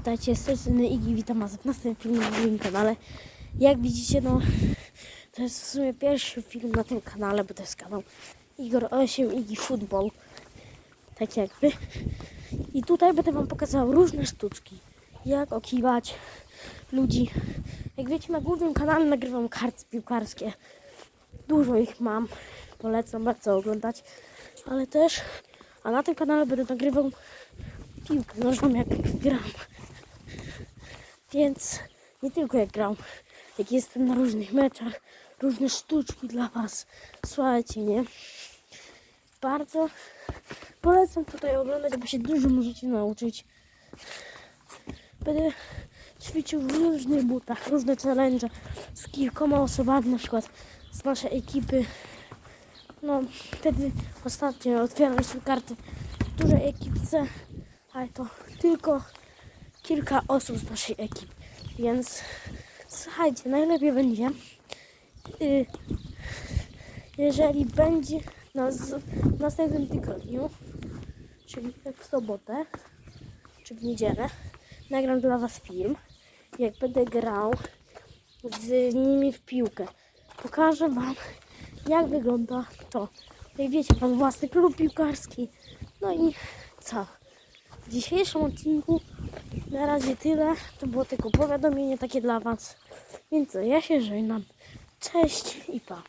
Witajcie, z Igi, witam was w następnym filmie na moim kanale. Jak widzicie, no, to jest w sumie pierwszy film na tym kanale, bo to jest kanał Igor 8 Igi Football. Tak jakby. I tutaj będę wam pokazał różne sztuczki. Jak okiwać ludzi. Jak wiecie, na głównym kanale nagrywam karty piłkarskie. Dużo ich mam. Polecam bardzo oglądać. Ale też, a na tym kanale będę nagrywał piłkę nożną jak gram. Więc nie tylko jak gram, jak jestem na różnych meczach, różne sztuczki dla Was. Słuchajcie, nie? Bardzo polecam tutaj oglądać, bo się dużo możecie nauczyć. Będę ćwiczył w różnych butach, różne challenge z kilkoma osobami, na przykład z naszej ekipy. No, wtedy ostatnio otwieraliśmy karty w dużej ekipce, ale to tylko kilka osób z naszej ekipy. Więc słuchajcie, najlepiej będzie, y, jeżeli będzie na z- w następnym tygodniu, czyli w sobotę, czy w niedzielę, nagram dla Was film, jak będę grał z nimi w piłkę. Pokażę Wam, jak wygląda to. Jak wiecie, mam własny klub piłkarski. No i co? Dzisiejszym odcinku na razie tyle. To było tylko powiadomienie takie dla Was. Więc ja się żegnam. Cześć i pa.